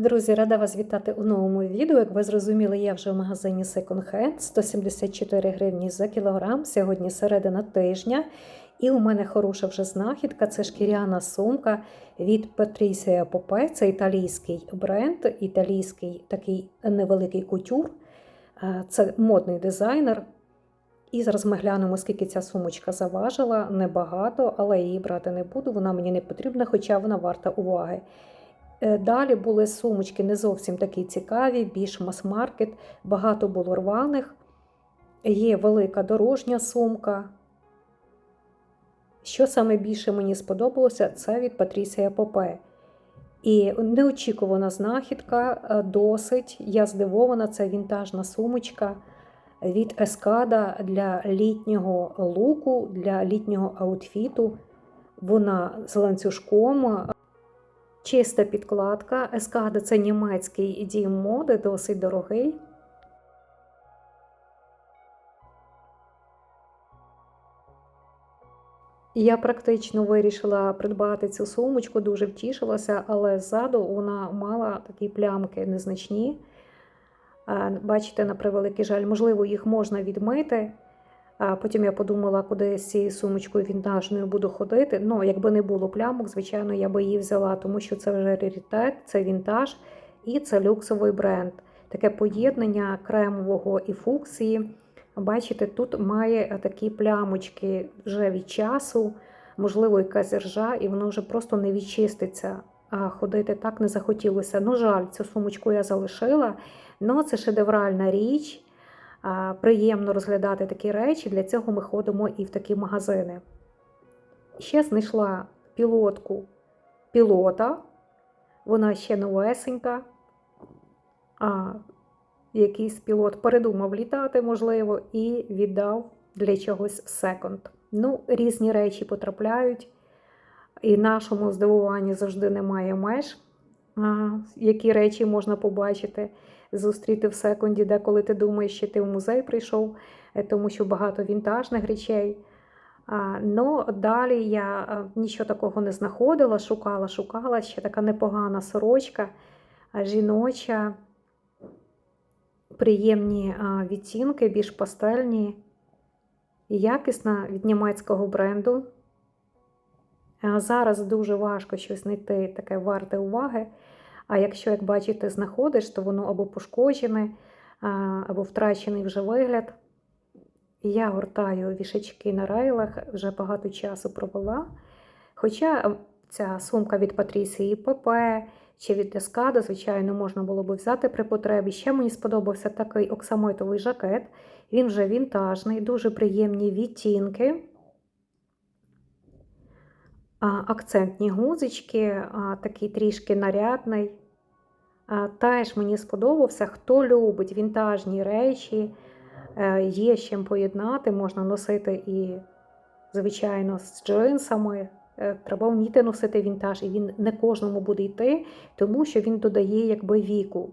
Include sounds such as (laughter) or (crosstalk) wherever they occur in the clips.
Друзі, рада вас вітати у новому відео. Як ви зрозуміли, я вже в магазині Second Hand 174 гривні за кілограм. Сьогодні середина тижня. І у мене хороша вже знахідка. Це шкіряна сумка від Patricia Popе. Це італійський бренд, італійський такий невеликий кутюр. Це модний дизайнер. І зараз ми глянемо, скільки ця сумочка заважила. Небагато, але її брати не буду. Вона мені не потрібна, хоча вона варта уваги. Е, Далі були сумочки не зовсім такі цікаві, більш мас-маркет, багато було рваних. Є велика дорожня сумка. Що саме більше мені сподобалося, це від Патрісія Попе. І неочікувана знахідка, е, досить. Я здивована, це вінтажна сумочка від Ескада для літнього луку, для літнього аутфіту. Вона з ланцюжком. Чиста підкладка. Ескада це німецький дім моди, досить дорогий. Я практично вирішила придбати цю сумочку, дуже втішилася, але ззаду вона мала такі плямки незначні. Бачите, на превеликий жаль, можливо, їх можна відмити. Потім я подумала, куди з цією сумочкою вінтажною буду ходити. Ну, якби не було плямок, звичайно, я би її взяла, тому що це вже раритет, це вінтаж і це люксовий бренд. Таке поєднання кремового і фуксії. Бачите, тут має такі плямочки вже від часу, можливо, якась ржа, і воно вже просто не відчиститься. А ходити так не захотілося. Ну, жаль, цю сумочку я залишила. Ну, це шедевральна річ. Приємно розглядати такі речі. Для цього ми ходимо і в такі магазини. Ще знайшла пілотку пілота. Вона ще новесенька. А, Якийсь пілот передумав літати, можливо, і віддав для чогось секонд. Ну, різні речі потрапляють. І нашому здивуванню завжди немає меж, які речі можна побачити, зустріти в секунді, деколи ти думаєш, що ти в музей прийшов, е, тому що багато вінтажних речей. Ну, далі я нічого такого не знаходила, шукала, шукала ще така непогана сорочка, жіноча, приємні а, відтінки, більш пастельні, якісна від німецького бренду. Зараз дуже важко щось знайти таке варте уваги. А якщо, як бачите, знаходиш, то воно або пошкоджене, або втрачений вже вигляд. Я гортаю вішачки на рейлах, вже багато часу провела. Хоча ця сумка від Патрісії ПП чи від Ескада, звичайно, можна було б взяти при потребі. Ще мені сподобався такий оксамитовий жакет. Він вже вінтажний, дуже приємні відтінки. Акцентні гузички, такий трішки нарядний. Теж мені сподобався, хто любить вінтажні речі, е, є з чим поєднати, можна носити і, звичайно, з джинсами. Е, Треба вміти носити вінтаж, і він не кожному буде йти, тому що він додає якби віку.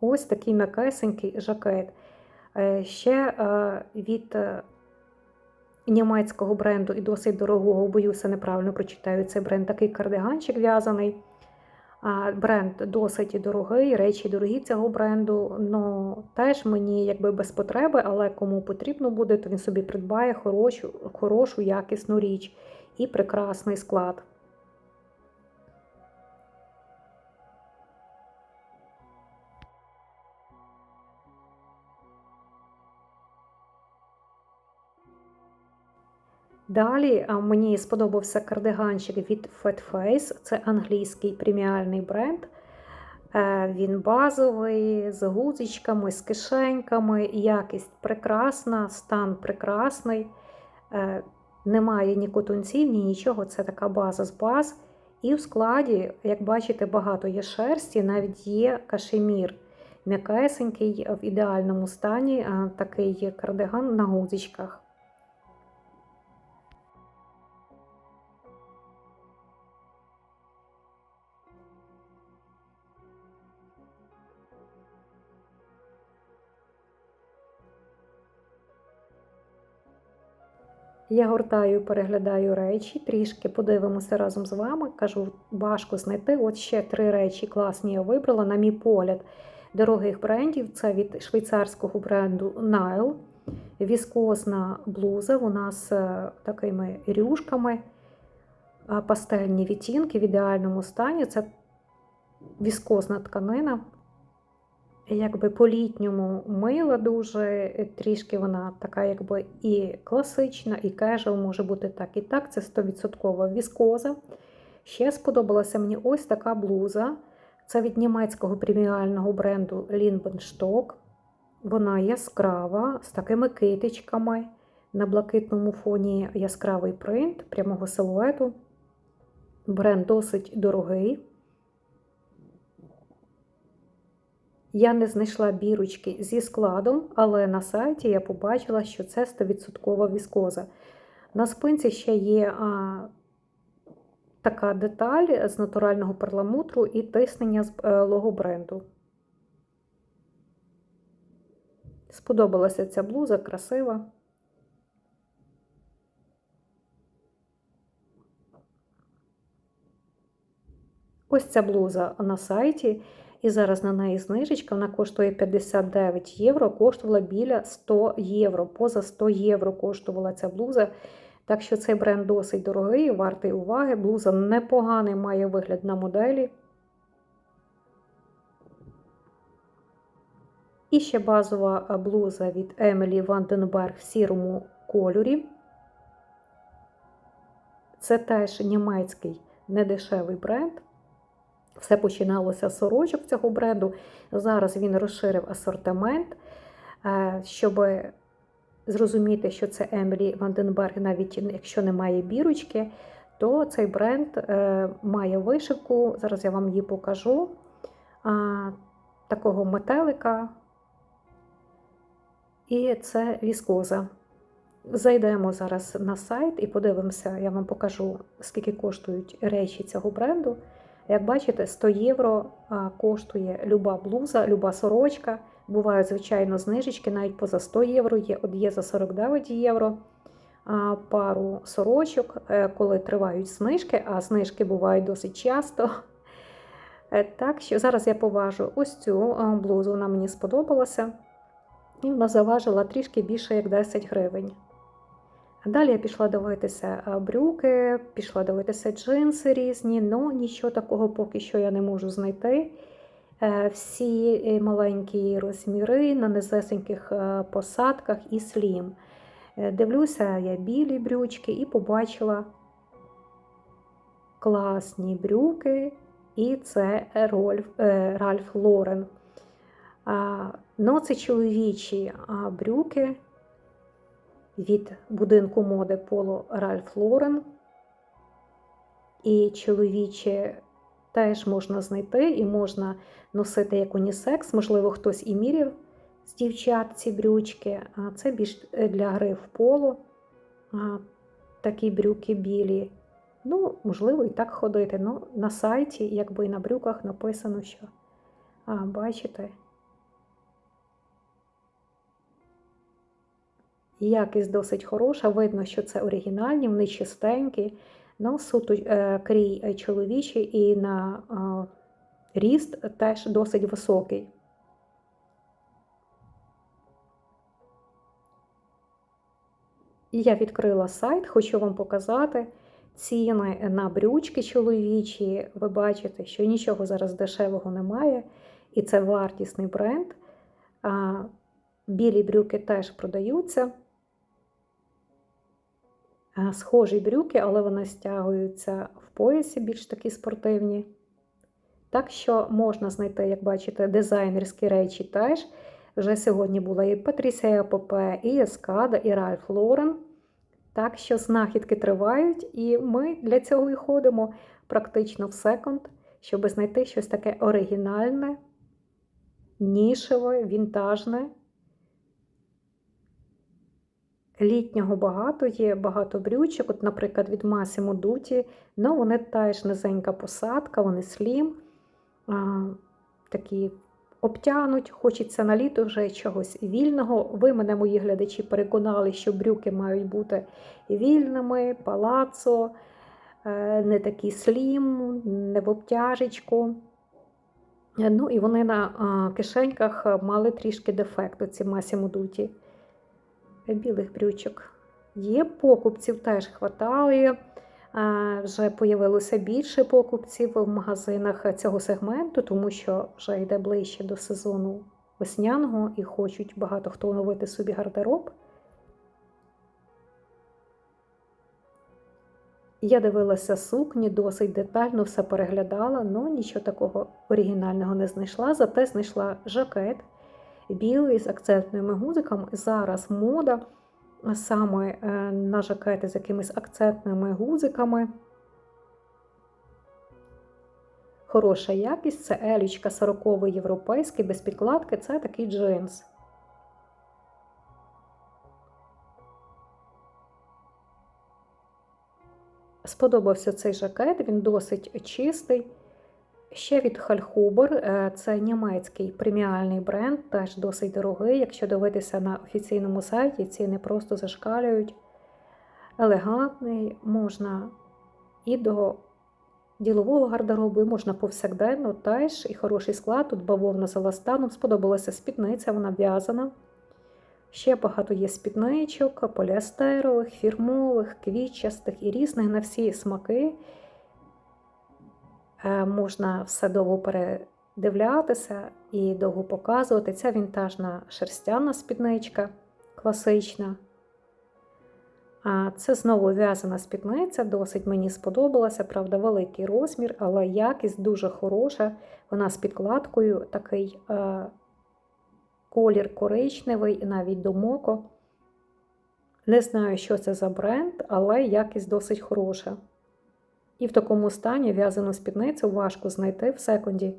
Ось такий м'якесенький жакет. Е, Ще від німецького бренду і досить дорогого, боюся, неправильно прочитаю цей бренд, такий кардиганчик в'язаний. Бренд досить дорогий, речі дорогі цього бренду. Ну, теж мені якби без потреби, але кому потрібно буде, то він собі придбає хорошу, хорошу якісну річ і прекрасний склад. Далі мені сподобався кардиганчик від Fat Face. Це англійський преміальний бренд. Е, Він базовий, з гузичками, з кишеньками. Якість прекрасна, стан прекрасний. Е, Немає ні котунців, ні нічого. Це така база з баз. І в складі, як бачите, багато є шерсті, навіть є кашемір. М'якесенький в ідеальному стані, такий кардиган на гузичках. Я гортаю, переглядаю речі, трішки подивимося разом з вами. Кажу, важко знайти. От ще три речі класні я вибрала, на мій погляд, дорогих брендів. Це від швейцарського бренду Nile. Віскозна блуза. Вона з е, такими рюшками, пастельні відтінки в ідеальному стані. Це віскозна тканина. Якби по-літньому мила дуже, трішки вона така, якби і класична, і кежуал, може бути так і так. Це 100% віскоза. Ще сподобалася мені ось така блуза. Це від німецького преміального бренду Lindbenstock. Вона яскрава, з такими китичками. На блакитному фоні яскравий принт прямого силуету. Бренд досить дорогий. Я не знайшла бірочки зі складом, але на сайті я побачила, що це 100% віскоза. На спинці ще є а, така деталь з натурального перламутру і тиснення з е, лого бренду. Сподобалася ця блуза, красива. Ось ця блуза на сайті. І зараз на неї знижечка, вона коштує 59 євро, коштувала біля 100 євро. Поза 100 євро коштувала ця блуза. Так що цей бренд досить дорогий, вартий уваги. Блуза непоганий має вигляд на моделі. І ще базова блуза від Емілі Ванденберг в сірому кольорі. Це теж німецький недешевий бренд. Все починалося з сорочок цього бренду. Зараз він розширив асортимент, е, щоб зрозуміти, що це Емілі Ванденберг, навіть якщо немає бірочки, то цей бренд е, має вишивку. Зараз я вам її покажу. Такого метелика. І це віскоза. Зайдемо зараз на сайт і подивимося, я вам покажу, скільки коштують речі цього бренду. Як бачите, 100 євро коштує люба блуза, люба сорочка. Бувають, звичайно, знижечки, навіть поза 100 євро є, от є за 49 євро пару сорочок, е, коли тривають знижки, а знижки бувають досить часто. Е, так що зараз я поважу ось цю блузу, вона мені сподобалася. І вона заважила трішки більше як 10 гривень. Далі я пішла дивитися е, брюки, пішла дивитися джинси різні, але нічого такого поки що я не можу знайти. Е, всі е, маленькі розміри на низесеньких посадках і слім. Дивлюся, я білі брючки і побачила класні брюки, і це Ральф Лорен. Ну, це чоловічі брюки від будинку моди Поло Ральф Лорен. І чоловічі теж можна знайти і можна носити як унісекс. Можливо, хтось і міряв з дівчат ці брючки. А це більш для гри в поло. А, Такі брюки білі. Ну, можливо, і так ходити. Ну, На сайті, якби і на брюках написано, що, а, бачите, Якість досить хороша, видно, що це оригінальні, вони чистенькі, ну, суто е, крій чоловічий і на ріст теж досить високий. Я відкрила сайт, хочу вам показати ціни на брючки чоловічі. Ви бачите, що нічого зараз дешевого немає, і це вартісний бренд. Білі брюки теж продаються. Схожі брюки, але вони стягуються в поясі, більш такі спортивні. Так що можна знайти, як бачите, дизайнерські речі теж. Вже сьогодні була і Патрісія Попе, і Ескада, і Ральф Лорен. Так що знахідки тривають, і ми для цього і ходимо практично в секонд, щоб знайти щось таке оригінальне, нішеве, вінтажне. Літнього багато є багато брючок, от, наприклад, від Massimo Dutti, ну вони теж низенька посадка, вони слім, а, такі обтянуть, хочеться на літо вже чогось вільного. Ви мене, мої глядачі, переконали, що брюки мають бути вільними, палацо, е, не такі слім, не в обтяжечку. Ну і вони на кишеньках мали трішки дефекту, ці Масімо Дуті білих брючок. Є покупців, теж хватає. Вже появилося більше покупців в магазинах цього сегменту, тому що вже йде ближче до сезону весняного і хочуть багато хто оновити собі гардероб. Я дивилася сукні, досить детально все переглядала, але нічого такого оригінального не знайшла. Зате знайшла жакет білий з акцентними гузиками. Зараз мода саме е, на жакети з якимись акцентними гузиками. Хороша якість це елічка 40 європейський, без підкладки це такий джинс. Сподобався цей жакет, він досить чистий. Ще від Хальхубер, е, це німецький преміальний бренд, теж досить дорогий. Якщо дивитися на офіційному сайті, ціни просто зашкалюють. Елегантний, можна і до ділового гардеробу, і можна повсякденно, теж і хороший склад. Тут бавовна з еластаном. Сподобалася спідниця, вона в'язана. Ще багато є спідничок, поліастерових, фірмових, квітчастих і різних на всі смаки. Е, можна все довго передивлятися і довго показувати. Ця вінтажна шерстяна спідничка класична. А Це знову в'язана спідниця, досить мені сподобалася, правда, великий розмір, але якість дуже хороша. Вона з підкладкою такий е, колір коричневий, навіть до моко. Не знаю, що це за бренд, але якість досить хороша. І в такому стані в'язану спідницю важко знайти в секунді.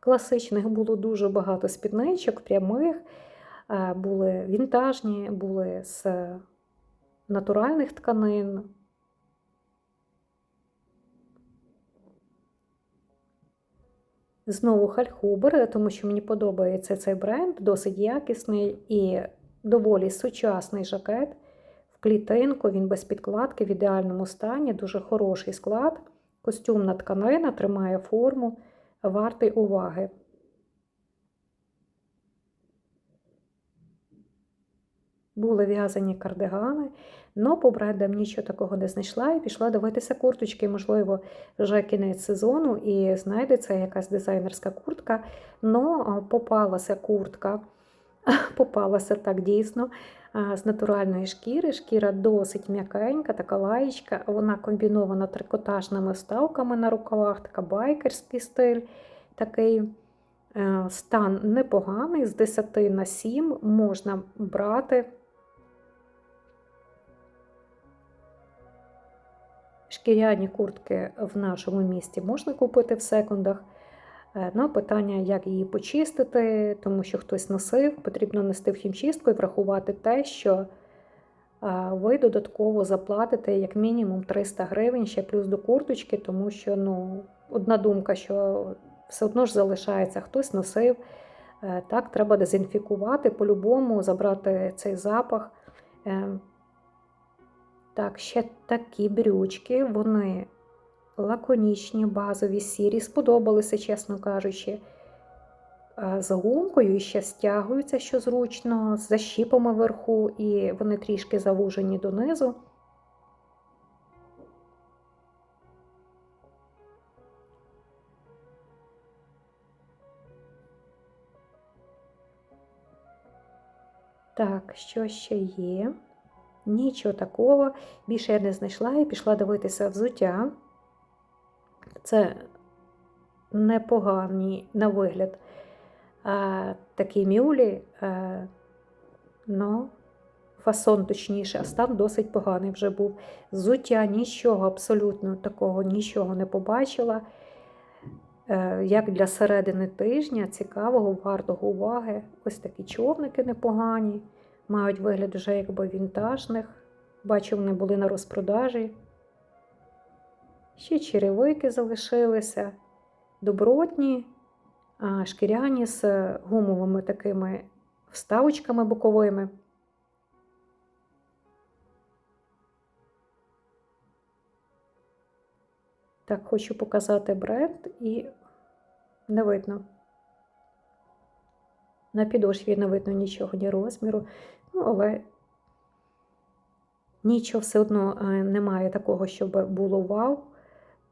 Класичних було дуже багато спідничок, прямих, е, були вінтажні, були з натуральних тканин. Знову Хальхубер, тому що мені подобається цей бренд, досить якісний і доволі сучасний жакет. В клітинку, він без підкладки в ідеальному стані, дуже хороший склад. Костюмна тканина тримає форму, вартий уваги. Були в'язані кардигани, але по брендам нічого такого не знайшла і пішла дивитися курточки, можливо, вже кінець сезону, і знайдеться якась дизайнерська куртка. Но попалася куртка, (laughs) попалася так дійсно з натуральної шкіри. Шкіра досить м'якенька, така лаєчка, вона комбінована трикотажними вставками на рукавах, така байкерський стиль. такий. Е, стан непоганий, з 10 на 7 можна брати Шкіряні куртки в нашому місті можна купити в секундах. Е, На питання, як її почистити, тому що хтось носив, потрібно нести в хімчистку і врахувати те, що е, ви додатково заплатите як мінімум 300 гривень ще плюс до курточки, тому що ну, одна думка, що все одно ж залишається, хтось носив. Е, так, треба дезінфікувати, по-любому забрати цей запах. Так, ще такі брючки, вони лаконічні, базові, сірі, сподобалися, чесно кажучи. З гумкою і ще стягуються, що зручно, з защіпами вверху, і вони трішки завужені донизу. Так, що ще є? Нічого такого. Більше я не знайшла і пішла дивитися взуття. Це непогані на вигляд а, такі мюлі, а, ну, фасон точніше, а стан досить поганий вже був. Взуття нічого, абсолютно такого нічого не побачила. Е, Як для середини тижня, цікавого, вартого уваги. Ось такі човники непогані, мають вигляд вже якби вінтажних. Бачу, вони були на розпродажі. Ще черевики залишилися, добротні, шкіряні з гумовими такими вставочками боковими. Так, хочу показати бренд і не видно. На підошві не видно нічого, ні розміру. Ну, але нічого все одно е, немає такого, щоб було вау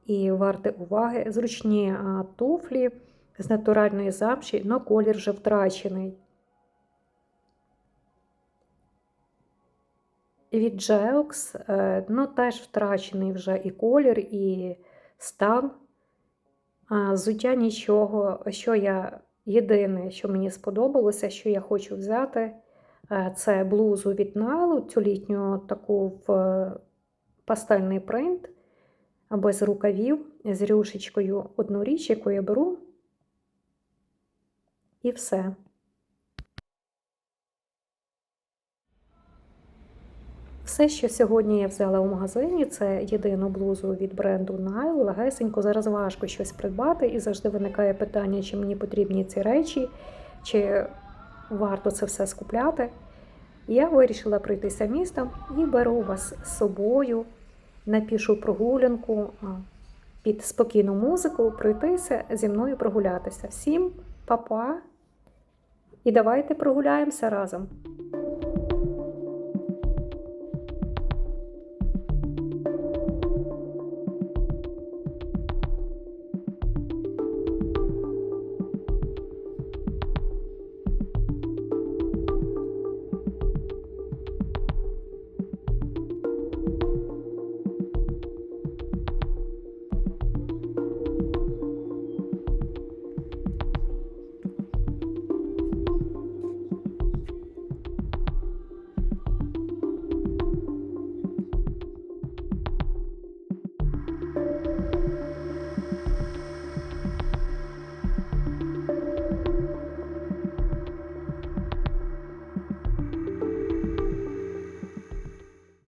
і варте уваги. Зручні туфлі з натуральної замші, але колір вже втрачений. Від Geox, е, ну, теж втрачений вже і колір, і стан. А, Взуття нічого, що я єдине, що мені сподобалося, що я хочу взяти, е, це блузу від Найлу, цю літню таку в е, пастельний принт, без рукавів, з рюшечкою одну річ, яку я беру, і все. Все, що сьогодні я взяла у магазині, це єдину блузу від бренду Nile. Легесенько, зараз важко щось придбати, і завжди виникає питання, чи мені потрібні ці речі, чи варто це все скупляти. Я вирішила пройтися містом і беру вас з собою на пішу прогулянку під спокійну музику, пройтися зі мною прогулятися. Всім па-па! І давайте прогуляємося разом.